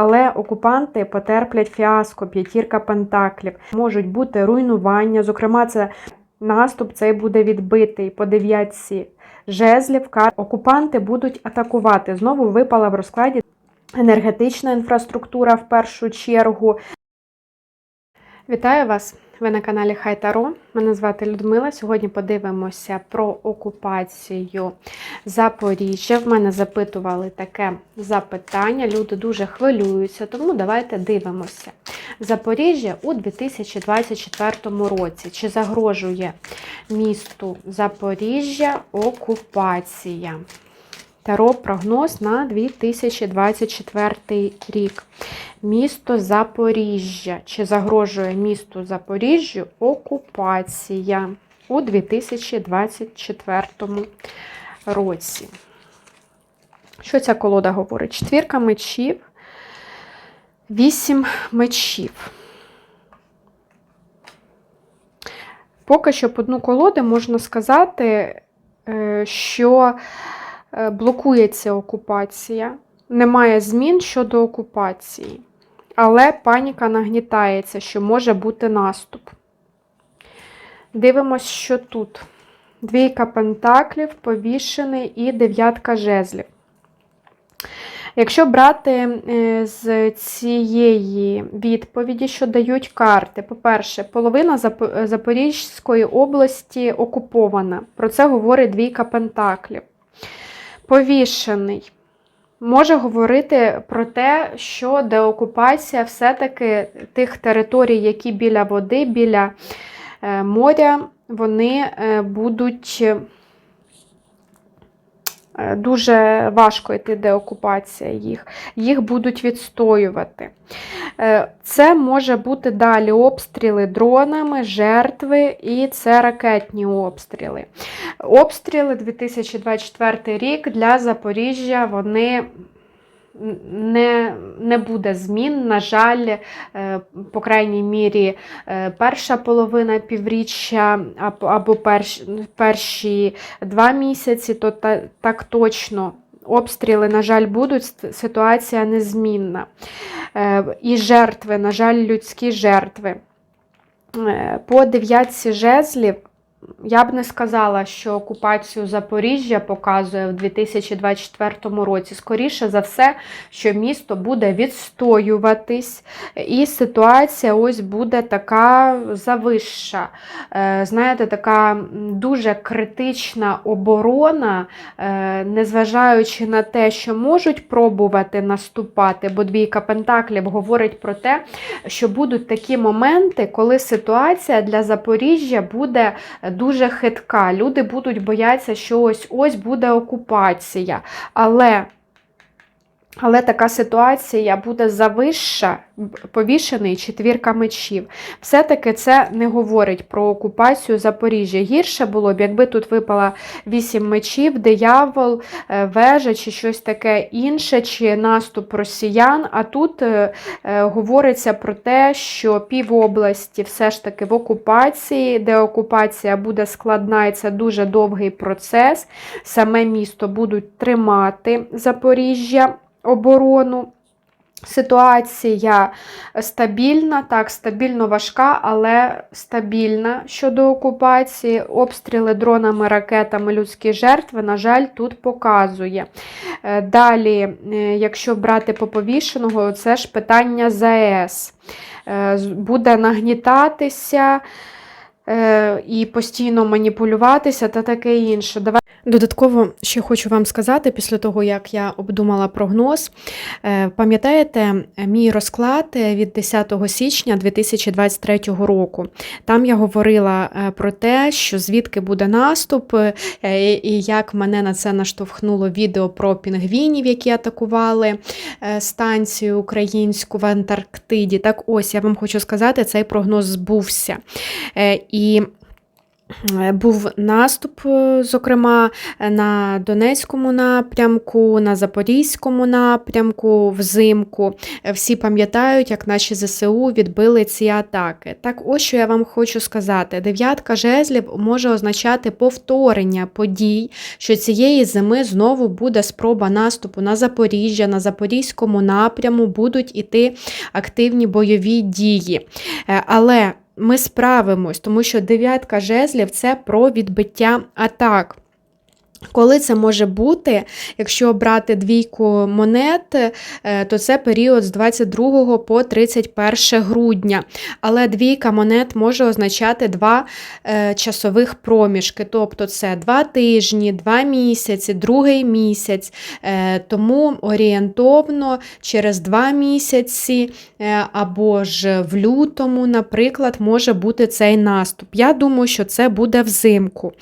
але окупанти потерплять фіаско, п'ятірка пентаклів. Можуть бути руйнування. Зокрема, це наступ цей буде відбитий по дев'ятці жезлівка. Окупанти будуть атакувати. Знову випала в розкладі енергетична інфраструктура в першу чергу. Вітаю вас! Ви на каналі Хай Таро. Мене звати Людмила. Сьогодні подивимося про окупацію Запоріжжя. В мене запитували таке запитання. Люди дуже хвилюються, тому давайте дивимося. Запоріжжя у 2024 році. Чи загрожує місту Запоріжжя окупація? Таро прогноз на 2024 рік. Місто Запоріжжя. Чи загрожує місту Запоріжжю окупація у 2024 році? Що ця колода говорить? Четвірка мечів, вісім мечів. Поки що по одну колоди можна сказати, е, що блокується окупація, немає змін щодо окупації, але паніка нагнітається, що може бути наступ. Дивимось, що тут. Двійка пентаклів, повішений і дев'ятка жезлів. Якщо брати е, з цієї відповіді, що дають карти, по-перше, половина Запорізької області окупована. Про це говорить двійка пентаклів. Повішений. Може говорити про те, що деокупація все-таки тих територій, які біля води, біля е, моря, вони е, будуть дуже важко йти деокупація їх. Їх будуть відстоювати. Е, Це може бути далі обстріли дронами, жертви і це ракетні обстріли. Обстріли 2024 рік для Запоріжжя вони не, не буде змін. На жаль, е, по крайній мірі, е, перша половина півріччя або, перш, перші два місяці, то та, так точно. Обстріли, на жаль, будуть, ситуація незмінна. Е, І жертви, на жаль, людські жертви. По дев'ятці жезлів я б не сказала, що окупацію Запоріжжя показує в 2024 році. Скоріше за все, що місто буде відстоюватись, і ситуація ось буде така завища. Е, Знаєте, така дуже критична оборона, е, незважаючи на те, що можуть пробувати наступати, бо двійка Пентаклів говорить про те, що будуть такі моменти, коли ситуація для Запоріжжя буде дуже хитка. Люди будуть боятися, що ось ось буде окупація. Але, але така ситуація буде завища, повішений четвірка мечів. Все-таки це не говорить про окупацію Запоріжжя. Гірше було б, якби тут випала вісім мечів, диявол, е, вежа чи щось таке інше, чи наступ росіян. А тут е, е, говориться про те, що півобласті все ж таки в окупації, де окупація буде складна, і це дуже довгий процес. Саме місто будуть тримати Запоріжжя оборону. Ситуація стабільна, так, стабільно важка, але стабільна щодо окупації. Обстріли дронами, ракетами, людські жертви, на жаль, тут показує. Е, Далі, е, якщо брати по повішеного, це ж питання ЗАЕС. Е, Буде нагнітатися і постійно маніпулюватися та таке інше. Давай. Додатково ще хочу вам сказати, після того, як я обдумала прогноз, е, пам'ятаєте мій розклад е, від 10 січня 2023 року. Там я говорила е, про те, що звідки буде наступ, е, і як мене на це наштовхнуло відео про пінгвінів, які атакували е, станцію українську в Антарктиді. Так ось я вам хочу сказати, цей прогноз збувся. Е, І Е, Був наступ, е, зокрема, е, на Донецькому напрямку, на Запорізькому напрямку, взимку. Всі пам'ятають, як наші ЗСУ відбили ці атаки. Так, ось що я вам хочу сказати: дев'ятка жезлів може означати повторення подій, що цієї зими знову буде спроба наступу на Запоріжжя, на Запорізькому напряму будуть іти активні бойові дії. Але ми справимось, тому що дев'ятка жезлів це про відбиття атак. Коли це може бути, якщо брати двійку монет, е, то це період з 22 по 31 грудня. Але двійка монет може означати два е, часових проміжки, тобто це два тижні, два місяці, другий місяць. Е, Тому орієнтовно через два місяці або ж в лютому, наприклад, може бути цей наступ. Я думаю, що це буде взимку.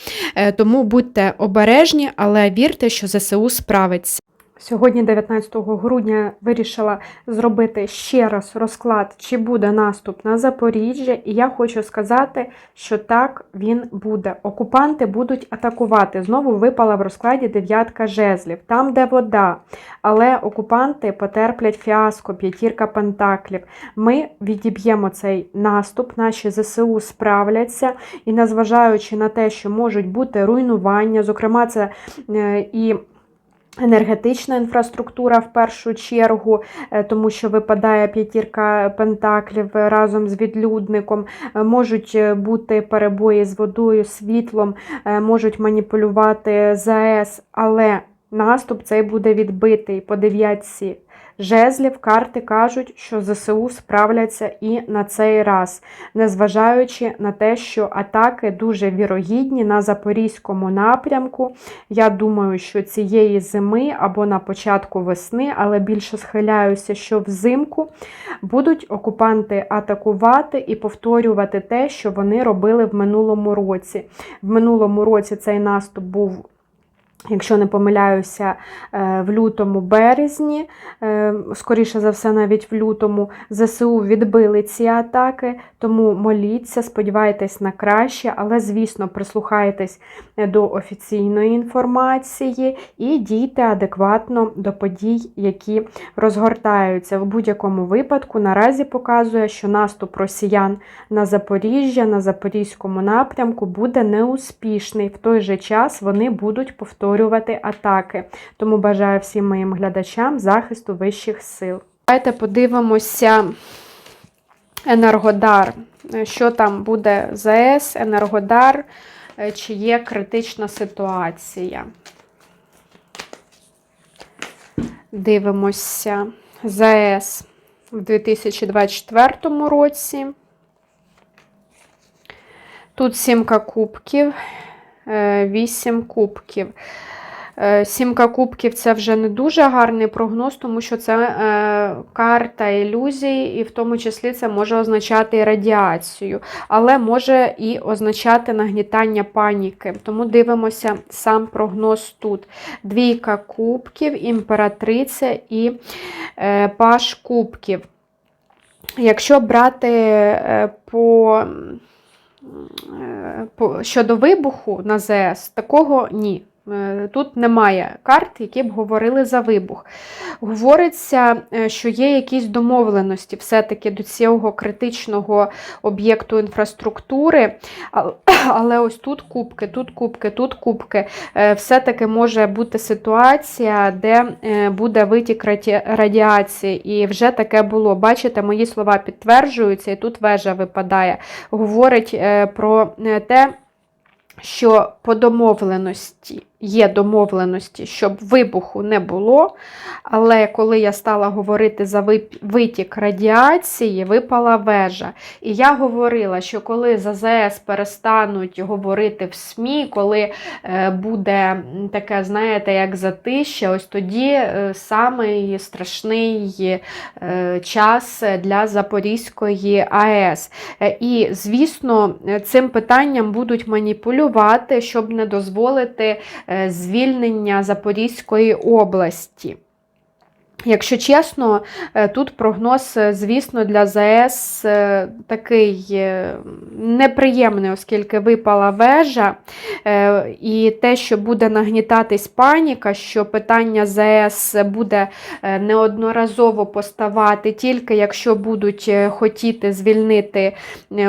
Тому будьте обережні, але вірте, що ЗСУ справиться. Сьогодні, 19 грудня, вирішила зробити ще раз розклад, чи буде наступ на Запоріжжя, і я хочу сказати, що так він буде. Окупанти будуть атакувати. Знову випала в розкладі дев'ятка жезлів, там, де вода. Але окупанти потерплять фіаско, п'ятірка пентаклів. Ми відіб'ємо цей наступ, наші ЗСУ справляться, і незважаючи на те, що можуть бути руйнування, зокрема, це е, і. Енергетична інфраструктура в першу чергу, е, тому що випадає п'ятірка пентаклів разом з відлюдником, Е, можуть е, бути перебої з водою, світлом, можуть маніпулювати ЗАЕС, але наступ цей буде відбитий по дев'ятці жезлів. Карти кажуть, що ЗСУ справляться і на цей раз, незважаючи на те, що атаки дуже вірогідні на Запорізькому напрямку. Я думаю, що цієї зими або на початку весни, але більше схиляюся, що взимку будуть окупанти атакувати і повторювати те, що вони робили в минулому році. В минулому році цей наступ був. Якщо не помиляюся, е, в лютому березні, е, скоріше за все, навіть в лютому ЗСУ відбили ці атаки, тому моліться, сподівайтесь на краще, але, звісно, прислухайтесь до офіційної інформації і дійте адекватно до подій, які розгортаються. В будь-якому випадку наразі показує, що наступ росіян на Запоріжжя, на Запорізькому напрямку буде неуспішний. В той же час вони будуть повторювати атаки. Тому бажаю всім моїм глядачам захисту вищих сил. Давайте подивимося Енергодар. Що там буде ЗС, Енергодар, е, чи є критична ситуація? Дивимося ЗС в 2024 році. Тут сімка кубків, е, вісім кубків. Е, Сімка кубків це вже не дуже гарний прогноз, тому що це е, карта ілюзій, і в тому числі це може означати радіацію, але може і означати нагнітання паніки. Тому дивимося сам прогноз тут. Двійка кубків, імператриця і е, паш кубків. Якщо брати е, е, по щодо вибуху на ЗС, такого ні. Е, Тут немає карт, які б говорили за вибух. Говориться, е, що є якісь домовленості все-таки до цього критичного об'єкту інфраструктури, але ось тут кубки, тут кубки, тут кубки. Е, Все-таки може бути ситуація, де буде витік радіації. І вже таке було. Бачите, мої слова підтверджуються, і тут вежа випадає. Говорить про те, що по домовленості є домовленості, щоб вибуху не було. Але коли я стала говорити за витік радіації, випала вежа. І я говорила, що коли з перестануть говорити в СМІ, коли е, буде таке, знаєте, як затища, ось тоді е, самий страшний е, час для Запорізької АЕС. І, звісно, цим питанням будуть маніпулювати, щоб не дозволити звільнення Запорізької області. Якщо чесно, е, тут прогноз, е, звісно, для ЗАЕС е, такий неприємний, оскільки випала вежа, і те, що буде нагнітатись паніка, що питання ЗАЕС буде неодноразово поставати, тільки якщо будуть хотіти звільнити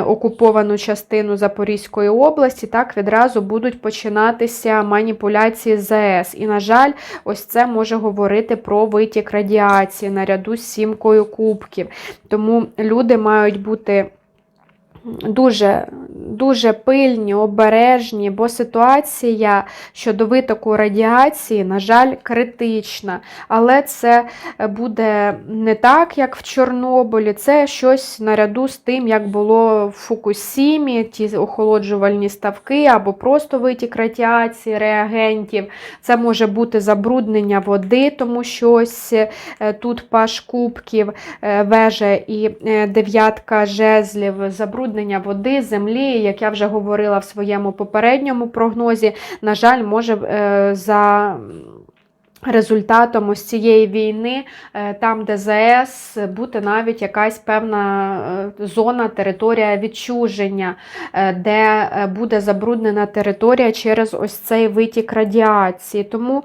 окуповану частину Запорізької області, так відразу будуть починатися маніпуляції з ЗАЕС. І, на жаль, ось це може говорити про витік радіації наряду з сімкою кубків. Тому люди мають бути дуже дуже пильні, обережні, бо ситуація щодо витоку радіації, на жаль, критична. Але це буде не так, як в Чорнобилі, це щось наряду з тим, як було в Фукусімі, ті охолоджувальні ставки, або просто витік радіації, реагентів. Це може бути забруднення води, тому що ось е, тут паш кубків, е, вежа і е, дев'ятка жезлів, забруднення води, землі як я вже говорила в своєму попередньому прогнозі, на жаль, може е, за. Результатом ось цієї війни, е, там, де ЗС, бути навіть якась певна е, зона, територія відчуження, де буде забруднена територія через ось цей витік радіації. Тому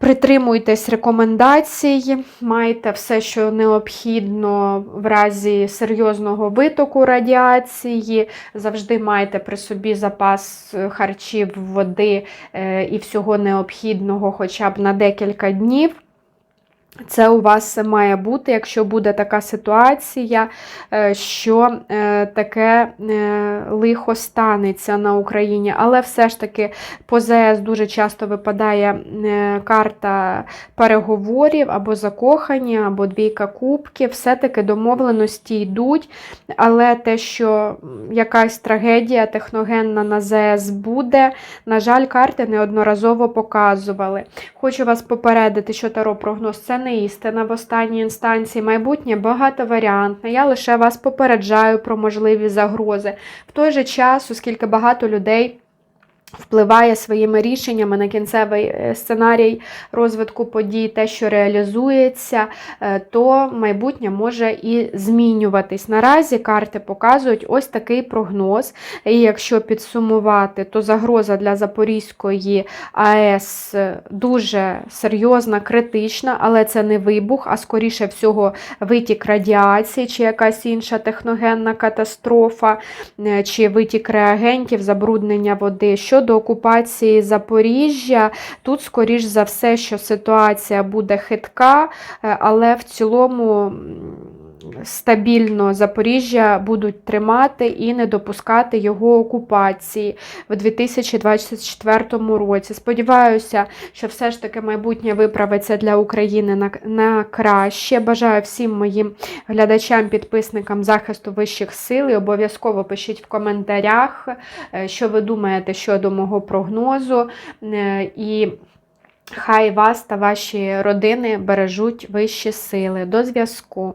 Притримуйтесь рекомендацій, майте все, що необхідно в разі серйозного витоку радіації. Завжди майте при собі запас харчів, води е, і всього необхідного хоча б на декілька днів. Це у вас має бути, якщо буде така ситуація, е, що е, таке е, лихо станеться на Україні. Але все ж таки по ЗС дуже часто випадає карта переговорів або закохані, або двійка кубків. Все-таки домовленості йдуть. Але те, що якась трагедія техногенна на ЗС буде, на жаль, карти неодноразово показували. Хочу вас попередити, що таро прогноз це не істина в останній інстанції, майбутнє багатоваріантне. Я лише вас попереджаю про можливі загрози. В той же час, оскільки багато людей впливає своїми рішеннями на кінцевий е, сценарій розвитку подій, те, що реалізується, е, то майбутнє може і змінюватись. Наразі карти показують ось такий прогноз. І якщо підсумувати, то загроза для Запорізької АЕС дуже серйозна, критична, але це не вибух, а скоріше всього витік радіації чи якась інша техногенна катастрофа, е, чи витік реагентів, забруднення води. Що Щодо окупації Запоріжжя, тут, скоріш за все, що ситуація буде хитка, е, але в цілому стабільно Запоріжжя будуть тримати і не допускати його окупації в 2024 році. Сподіваюся, що все ж таки майбутнє виправиться для України на, на краще. Бажаю всім моїм глядачам, підписникам захисту вищих сил. І Обов'язково пишіть в коментарях, е, що ви думаєте щодо мого прогнозу. Е, і Хай вас та ваші родини бережуть вищі сили. До зв'язку!